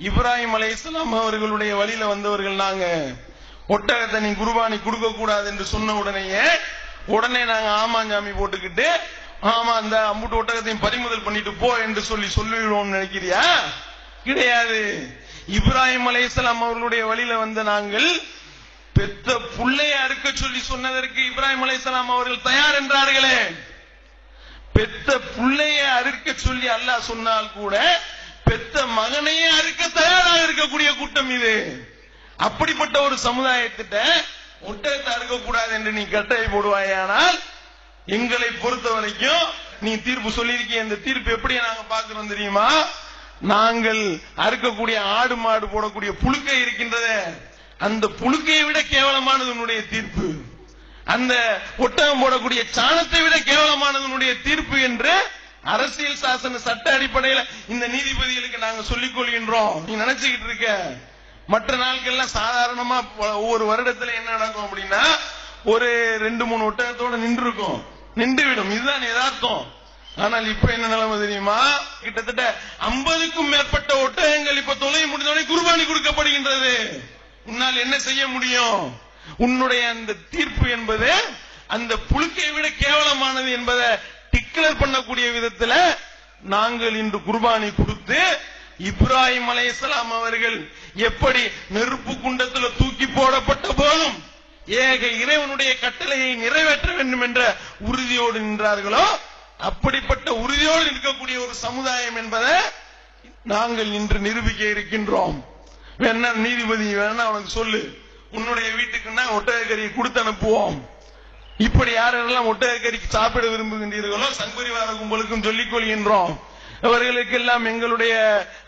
இப்ராஹிம் அலைஹிஸ்ஸலாம் அவர்களுடைய வழியில வந்தவர்கள் நாங்க. ஒட்டகத்தை நீ குருபானி கொடுக்க கூடாது என்று சொன்ன உடனேயே உடனே நாங்க ஆமாஞ்சாமி போட்டுக்கிட்டு ஆமா அந்த அம்புட்டு ஒட்டகத்தையும் பறிமுதல் பண்ணிட்டு போ என்று சொல்லி சொல்லிடுவோம் நினைக்கிறியா? கிடையாது. இப்ராஹிம் அலைஹிஸ்ஸலாம் அவர்களுடைய வழியில வந்த நாங்கள் பெத்த புள்ளைய அறுக்க சொல்லி சொன்னதற்கு இப்ராஹிம் அலைஹிஸ்ஸலாம் அவர்கள் தயார் என்றார்களே. பெத்த புள்ளைய அறுக்க சொல்லி அல்லாஹ் சொன்னால் கூட பெத்த மகனையே அறுக்க தயாராக இருக்கக்கூடிய கூட்டம் இது. அப்படிப்பட்ட ஒரு சமுதாயத்திட்ட ஒட்டகத்தை அறுக்கக்கூடாது என்று நீ கட்டளை போடுவாயானால் எங்களை பொறுத்த வரைக்கும் நீ தீர்ப்பு சொல்லியிருக்கிய இந்த தீர்ப்பு எப்படி நாங்க பாக்குறோம் தெரியுமா? நாங்கள் அறுக்கக்கூடிய ஆடு மாடு போடக்கூடிய புழுக்கை இருக்கின்றத அந்த புழுக்கையை விட கேவலமானது உன்னுடைய தீர்ப்பு. அந்த ஒட்டகம் போடக்கூடிய சாணத்தை விட கேவலமானது உன்னுடைய தீர்ப்பு என்று அரசியல் சாசன சட்ட அடிப்படையில இந்த நீதிபதிகளுக்கு நாங்க சொல்லிக் கொள்கின்றோம். நீ நினைச்சுக்கிட்டு இருக்க மற்ற நாட்கள்லாம் சாதாரணமா ஒவ்வொரு வருடத்துல என்ன நடக்கும் அப்படின்னா ஒரு ரெண்டு மூணு ஒட்டகத்தோட நின்று இருக்கும் நின்று விடும் இதுதான் யதார்த்தம். ஆனால் இப்ப என்ன நிலைமை தெரியுமா? கிட்டத்தட்ட ஐம்பதுக்கும் மேற்பட்ட ஒட்டகங்கள் இப்ப தொலை முடிந்தவரை குர்பானி கொடுக்கப்படுகின்றது. உன்னால் என்ன செய்ய முடியும்? உன்னுடைய அந்த தீர்ப்பு என்பது அந்த புழுக்கையை விட கேவலமானது என்பதை டிக்ளேர் பண்ணக்கூடிய விதத்துல நாங்கள் இன்று குர்பானி கொடுத்து இப்ராஹிம் அலையாம் அவர்கள் எப்படி நெருப்பு குண்டத்துல தூக்கி போடப்பட்ட போதும் ஏக இறைவனுடைய கட்டளையை நிறைவேற்ற வேண்டும் என்ற உறுதியோடு நின்றார்களோ அப்படிப்பட்ட உறுதியோடு இருக்கக்கூடிய ஒரு சமுதாயம் என்பதை நாங்கள் இன்று நிரூபிக்க இருக்கின்றோம். வேணா நீதிபதி வேணா அவனுக்கு சொல்லு. உன்னுடைய வீட்டுக்குன்னா ஒட்டகக்கறியை கொடுத்து அனுப்புவோம். இப்படி யாரெல்லாம் ஒட்டகக்கறிக்கு சாப்பிட விரும்புகின்றீர்களோ சங்குரிவார கும்பலுக்கும் சொல்லிக் கொள்கின்றோம். அவர்களுக்கெல்லாம் எங்களுடைய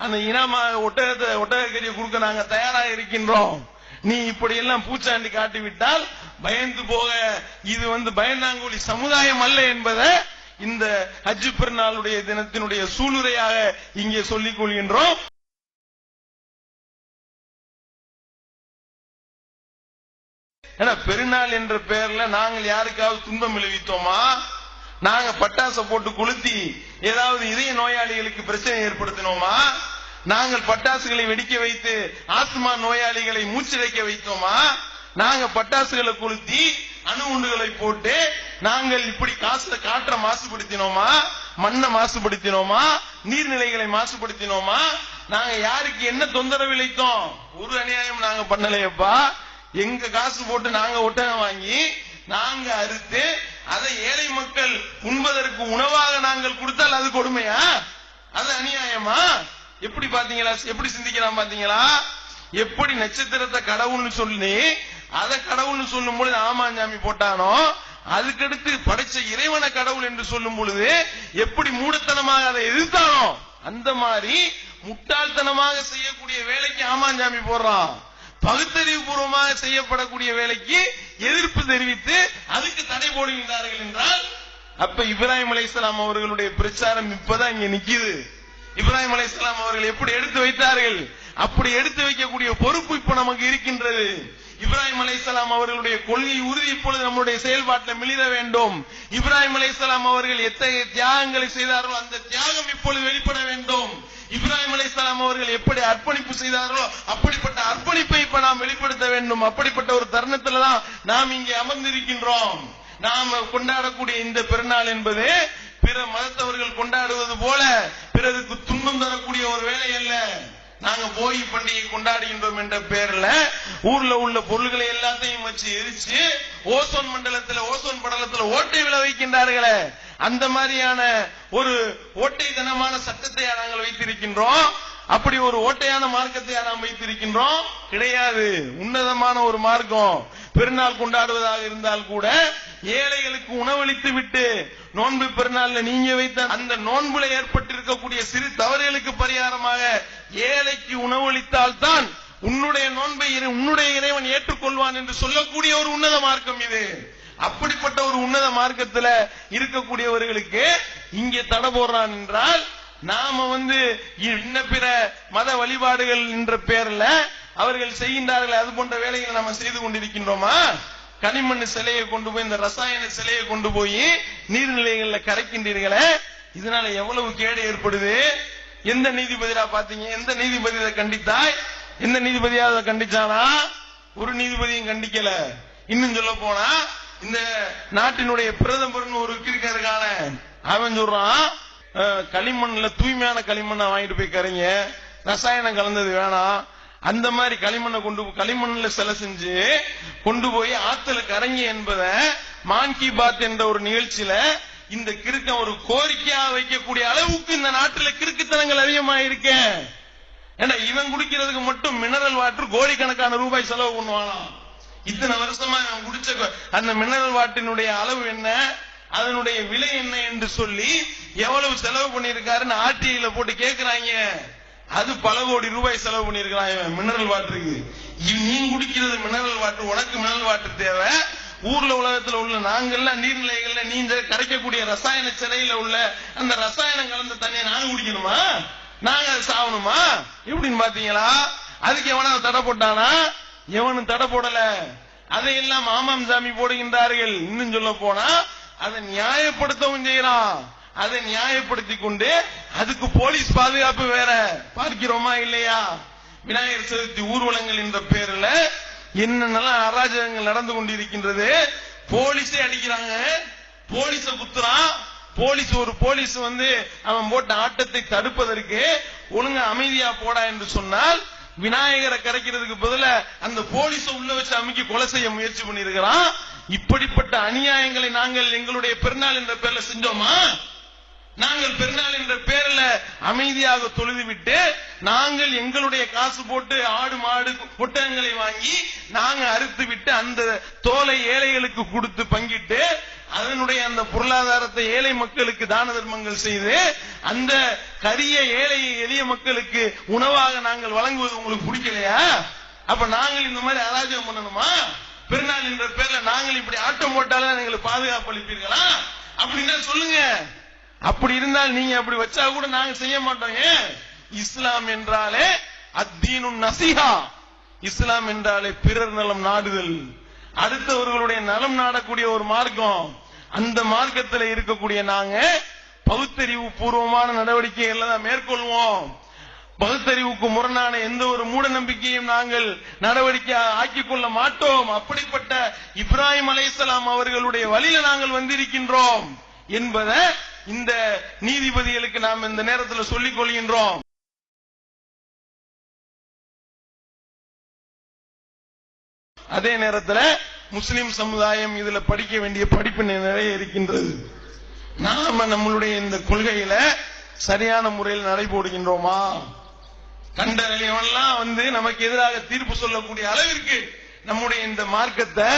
அந்த இனமா ஒட்டகத்தை ஒட்டகக்கறியை கொடுக்க நாங்க தயாராக இருக்கின்றோம். நீ இப்படி எல்லாம் பூச்சாண்டி காட்டிவிட்டால் பயந்து போக இது வந்து பயந்தாங்குழி சமுதாயம் அல்ல என்பதை இந்த ஹஜ்ஜு பெருநாளுடைய தினத்தினுடைய சூளுரையாக இங்கே சொல்லிக் கொள்கின்றோம். ஏன்னா பெருநாள் என்ற பெயர்ல நாங்கள் யாருக்காவது துன்பம் விளைவித்தோமா? நாங்க பட்டாசை போட்டு கொளுத்தி ஏதாவது இதய நோயாளிகளுக்கு பிரச்சனை ஏற்படுத்தினோமா? நாங்கள் பட்டாசுகளை வெடிக்க வைத்து ஆஸ்துமா நோயாளிகளை மூச்சிழைக்க வைத்தோமா? நாங்க பட்டாசுகளை கொளுத்தி அணு உண்டுகளை போட்டு நாங்கள் இப்படி காசு காற்றை மாசுபடுத்தினோமா? மண்ணை மாசுபடுத்தினோமா? நீர்நிலைகளை மாசுபடுத்தினோமா? நாங்க யாருக்கு என்ன தொந்தரவு இழைத்தோம்? ஒரு அநியாயம் நாங்க பண்ணலையப்பா. எங்க காசு போட்டு நாங்க ஒட்டகம் வாங்கி நாங்க அறுத்து அதை ஏழை மக்கள் உண்பதற்கு உணவாக நாங்கள் கொடுத்தால் அது கொடுமையா? அது அநியாயமா? எப்படி பாத்தீங்களா எப்படி சிந்திக்கலாம் பாத்தீங்களா எப்படி நட்சத்திரத்தை கடவுள்னு சொல்லி அதை கடவுள்னு சொல்லும் பொழுது ஆமாஞ்சாமி போட்டானோ அதுக்கடுத்து படைச்ச இறைவனை கடவுள் என்று சொல்லும் பொழுது எப்படி மூடத்தனமாக அதை எதிர்த்தானோ அந்த மாதிரி முட்டாள்தனமாக செய்யக்கூடிய வேலைக்கு ஆமாஞ்சாமி போடுறான். பகுத்தறிவு பூர்வமாக செய்யப்படக்கூடிய வேலைக்கு எதிர்ப்பு தெரிவித்து அதுக்கு தடை போடுகின்றார்கள் என்றால் அப்ப இப்ராஹிம் அலைஹிஸ்ஸலாம் அவர்களுடைய பிரச்சாரம் இப்பதான் இங்க நிக்குது. இப்ராஹிம் அலைஹிஸ்ஸலாம் அவர்கள் எப்படி எடுத்து வைத்தார்கள்? அப்படி எடுத்து வைக்கக்கூடிய பொறுப்பு இப்ப நமக்கு இருக்கின்றது. இப்ராஹிம் அலைசலாம் அவர்களுடைய கொள்கை உறுதி இப்பொழுது நம்முடைய செயல்பாட்டில் மிளிர வேண்டும். இப்ராஹிம் அலைஹிஸ்ஸலாம் அவர்கள் எத்தகைய தியாகங்களை செய்தார்களோ அந்த தியாகம் இப்பொழுது வெளிப்பட வேண்டும். இப்ராஹிம் அவர்கள் எப்படி அர்ப்பணிப்பு செய்தார்களோ அப்படிப்பட்ட அர்ப்பணிப்பை இப்ப நாம் வெளிப்படுத்த வேண்டும். அப்படிப்பட்ட ஒரு தருணத்துல தான் நாம் இங்கே அமர்ந்திருக்கின்றோம். நாம் கொண்டாடக்கூடிய இந்த பெருநாள் என்பது பிற மதத்தவர்கள் கொண்டாடுவது போல பிறருக்கு துன்பம் தரக்கூடிய ஒரு வேலை அல்ல. நாங்க போகி பண்டிகை கொண்டாடுகின்றோம் என்ற பேர்ல ஊர்ல உள்ள பொருள்களை எல்லாத்தையும் வச்சு எரிச்சு ஓசோன் மண்டலத்துல ஓசோன் படலத்துல ஓட்டை விழ வைக்கின்றார்களே. அந்த மாதிரியான ஒரு ஓட்டைத்தனமான சட்டத்தை நாங்கள் வைத்திருக்கின்றோம். அப்படி ஒரு ஓட்டையான மார்க்கத்தை நாம் வைத்திருக்கின்றோம்? கிடையாது. உன்னதமான ஒரு மார்க்கம். பெருநாள் கொண்டாடுவதாக இருந்தால் கூட ஏழைகளுக்கு உணவளித்து விட்டு நோன்பு பெருநாள்ல நீங்க வைத்த அந்த நோன்புல ஏற்பட்டிருக்கக்கூடிய சிறு தவறுகளுக்கு பரிகாரமாக ஏழைக்கு உணவளித்தால் தான் உன்னுடைய நோன்பை இறை- உன்னுடைய இறைவன் ஏற்றுக்கொள்வான் என்று சொல்லக்கூடிய ஒரு உன்னத மார்க்கம் இது. அப்படிப்பட்ட ஒரு உன்னத மார்க்கத்துல இருக்கக்கூடியவர்களுக்கு இங்கே தடை போடுறான் என்றால் நாம வந்து இன்ன பிற மத வழிபாடுகள் என்ற பெயர்ல அவர்கள் செய்கின்றார்கள். அது போன்ற வேலைகளை நாம செய்து கொண்டிருக்கின்றோமா? கனிமண் சிலையை கொண்டு போய் இந்த ரசாயன சிலையை கொண்டு போய் நீர்நிலைகள்ல கரைக்கின்றீர்களே? இதனால எவ்வளவு கேடு ஏற்படுது? எந்த நீதிபதியா பாத்தீங்க? எந்த நீதிபதி இதை கண்டித்தாய்? எந்த நீதிபதியா அதை கண்டிச்சானா? ஒரு நீதிபதியும் கண்டிக்கல. இன்னும் சொல்ல போனா இந்த நாட்டினுடைய பிரதமர்னு ஒரு கிருக்க இருக்கான அவன் சொல்றான் களிமண்ல தூய்மையான களிமண்ணை வாங்கிட்டு போய் கரைங்க. ரசாயனம் கலந்தது வேணாம் அந்த மாதிரி களிமண்ணை கொண்டு களிமண்ல சிலை செஞ்சு கொண்டு போய் ஆத்துல கரைங்க என்பதை மான் கி பாத் என்ற ஒரு நிகழ்ச்சியில இந்த கிறுக்க ஒரு கோரிக்கையா வைக்கக்கூடிய அளவுக்கு இந்த நாட்டுல கிறுக்குத்தனங்கள் அதிகமாக ஏன்னா இவன் குடிக்கிறதுக்கு மட்டும் மினரல் வாட்டர் கோடிக்கணக்கான ரூபாய் செலவு பண்ணுவானாம். இத்தனை வருஷமா இவன் குடிச்ச அந்த மினரல் வாட்டினுடைய அளவு என்ன? அதனுடைய விலை என்ன என்று சொல்லி எவ்வளவு செலவு பண்ணியிருக்காருன்னு ஆர்டிஐல போட்டு கேக்குறாங்க. அது பல கோடி ரூபாய் செலவு பண்ணியிருக்கிறான் மினரல் வாட்டருக்கு. நீ குடிக்கிறது மினரல் வாட்டர் உனக்கு மினரல் வாட்டர் தேவை. ஊர்ல உலகத்துல உள்ள நாங்கெல்லாம் நீர்நிலைகள்ல நீங்க கரைக்கக்கூடிய ரசாயன சிலையில உள்ள அந்த ரசாயனம் கலந்த தண்ணியை நானும் குடிக்கணுமா? நாங்க அதை சாவணுமா? இப்படின்னு பாத்தீங்களா? அதுக்கு எவனா தடை போட்டானா? எவனும் தடை போடல. அதையெல்லாம் ஆமாம் சாமி போடுகின்றார்கள். இன்னும் சொல்ல போனா அதை நியாயப்படுத்தவும் செய்யறான். அதை நியாயப்படுத்தி கொண்டு அதுக்கு போலீஸ் பாதுகாப்பு வேற பார்க்கிறோமா இல்லையா? விநாயகர் சதுர்த்தி ஊர்வலங்கள் என்ற பேர்ல என்னென்னலாம் அராஜகங்கள் நடந்து கொண்டிருக்கின்றது? போலீஸே அடிக்கிறாங்க. போலீஸ குத்துறான். போலீஸ் ஒரு போலீஸ் வந்து அவன் போட்ட ஆட்டத்தை தடுப்பதற்கு ஒழுங்கா அமைதியா போடா என்று சொன்னால் விநாயகரை கரைக்கிறதுக்கு பதிலா அந்த போலீஸ உள்ள வச்சு அமைக்கி கொலை செய்ய முயற்சி பண்ணிருக்கிறான் இப்படிப்பட்ட அநியாயங்களை நாங்கள் எங்களுடைய பெருநாள் என்ற பேர்ல செஞ்சோமா? நாங்கள் பெருநாள் என்ற பேர்ல அமைதியாக தொழுது விட்டு நாங்கள் எங்களுடைய காசு போட்டு ஆடு மாடு ஒட்டகங்களை வாங்கி நாங்க அறுத்து விட்டு அந்த தோலை ஏழைகளுக்கு கொடுத்து பங்கிட்டு அதனுடைய அந்த பொருளாதாரத்தை ஏழை மக்களுக்கு தான தர்மங்கள் செய்து அந்த கரிய ஏழை எளிய மக்களுக்கு உணவாக நாங்கள் வழங்குவது உங்களுக்கு பிடிக்கலையா? அப்ப நாங்கள் இந்த மாதிரி அராஜகம் பண்ணணுமா? பெருநாள் என்ற பேர்ல நாங்கள் இப்படி ஆட்டம் போட்டாலும் எங்களுக்கு பாதுகாப்பு அளிப்பீர்களா? அப்படின்னா சொல்லுங்க. அப்படி இருந்தால் நீங்க அப்படி வச்சா கூட நாங்க செய்ய மாட்டோம். ஏன்? இஸ்லாம் என்றாலே அத்தீனு நசிஹா. இஸ்லாம் என்றாலே பிறர் நலம் நாடுதல். அடுத்தவர்களுடைய நலம் நாடக்கூடிய ஒரு மார்க்கம். அந்த மார்க்கத்தில் இருக்கக்கூடிய நாங்க பகுத்தறிவு பூர்வமான நடவடிக்கைகள் தான் மேற்கொள்வோம். பகுத்தறிவுக்கு முரணான எந்த ஒரு மூட நம்பிக்கையும் நாங்கள் நடவடிக்கை ஆக்கிக் கொள்ள மாட்டோம். அப்படிப்பட்ட இப்ராஹிம் அலைசலாம் அவர்களுடைய வழியில நாங்கள் வந்திருக்கின்றோம் என்பதை இந்த நீதிபதிகளுக்கு நாம் இந்த நேரத்தில் சொல்லிக் கொள்கின்றோம். அதே நேரத்தில் முஸ்லிம் சமுதாயம் இதுல படிக்க வேண்டிய படிப்பு நிறைய இருக்கின்றது. நாம நம்மளுடைய இந்த கொள்கையில சரியான முறையில் நடைபோடுகின்றோமா? கண்டறியவன்லாம் வந்து நமக்கு எதிராக தீர்ப்பு சொல்லக்கூடிய அளவிற்கு நம்முடைய இந்த மார்க்கத்தை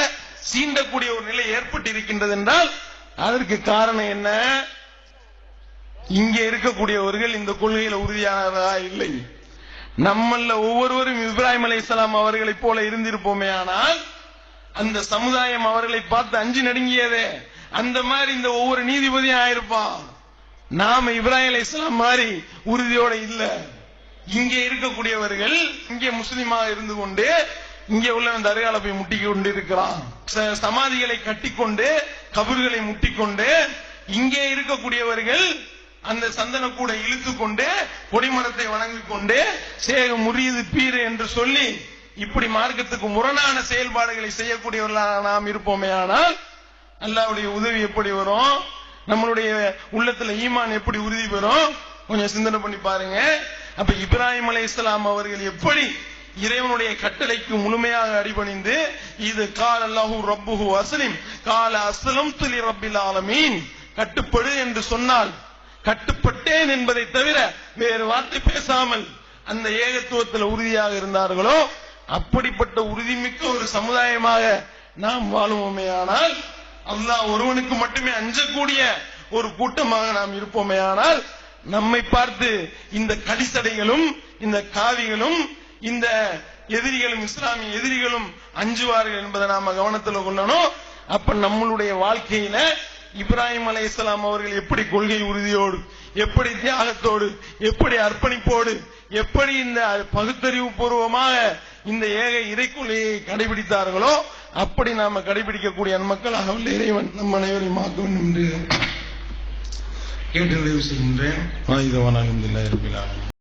சீண்டக்கூடிய ஒரு நிலை ஏற்பட்டு இருக்கின்றது என்றால் அதற்கு காரணம் என்ன? இங்கே இருக்கக்கூடியவர்கள் இந்த கொள்கையில உறுதியானதா இல்லை. நம்மள ஒவ்வொருவரும் இப்ராஹிம் அலி இஸ்லாம் அவர்களை போல இருந்திருப்போமே ஆனால் அந்த சமுதாயம் அவர்களை பார்த்து அஞ்சு நடுங்கியதே. அந்த மாதிரி இந்த ஒவ்வொரு நீதிபதியும் ஆயிருப்பான். நாம இப்ராஹிம் அலைஹிஸ்ஸலாம் மாதிரி உறுதியோட இல்ல. இங்கே இருக்கக்கூடியவர்கள் இங்கே முஸ்லிமாக இருந்து கொண்டு இங்கே உள்ள அந்த போய் முட்டி கொண்டு இருக்கிறான் ச- சமாதிகளை கட்டிக்கொண்டு கபர்களை முட்டிக்கொண்டு இங்கே இருக்கக்கூடியவர்கள் அந்த சந்தன கூட இழுத்து கொண்டு கொடிமரத்தை வணங்கிக் கொண்டு சேக முறியது பீரு என்று சொல்லி இப்படி மார்க்கத்துக்கு முரணான செயல்பாடுகளை செய்யக்கூடியவர்களாக நாம் இருப்போமே ஆனால் அல்லாவுடைய உதவி எப்படி வரும்? நம்மளுடைய உள்ளத்துல ஈமான் எப்படி உறுதி பெறும்? கொஞ்சம் சிந்தனை பண்ணி பாருங்க. அப்ப இப்ராஹிம் இஸ்லாம் அவர்கள் எப்படி இறைவனுடைய கட்டளைக்கு முழுமையாக அடிபணிந்து இது கால் அல்லாஹு ரப்புஹு அஸ்லிம் கால அஸ்லம் துலி ரப்பில் ஆலமீன் கட்டுப்படு என்று சொன்னால் கட்டுப்பட்டேன் என்பதை தவிர வேறு வார்த்தை பேசாமல் அந்த ஏகத்துவத்தில் உறுதியாக இருந்தார்களோ அப்படிப்பட்ட உறுதிமிக்க ஒரு சமுதாயமாக நாம் வாழுவோமே ஆனால் அல்லாஹ் ஒருவனுக்கு மட்டுமே அஞ்சக்கூடிய ஒரு கூட்டமாக நாம் இருப்போமே ஆனால் நம்மை பார்த்து இந்த கடிசடைகளும் இந்த காவிகளும் இந்த எதிரிகளும் இஸ்லாமிய எதிரிகளும் அஞ்சுவார்கள் என்பதை நாம கவனத்தில் கொள்ளணும். அப்ப நம்மளுடைய வாழ்க்கையில இப்ராஹிம் அலைஹிஸ்ஸலாம் அவர்கள் எப்படி கொள்கை உறுதியோடு எப்படி தியாகத்தோடு எப்படி அர்ப்பணிப்போடு எப்படி இந்த பகுத்தறிவு பூர்வமாக இந்த ஏக இறைக்குள்ளையை கடைபிடித்தார்களோ அப்படி நாம கடைபிடிக்கக்கூடிய மக்களாக உள்ள இறைவன் நம் அனைவரையும் ஆக்க வேண்டும் என்று கேட்டு நிறைவு செய்கின்றேன். ஆயுதவான்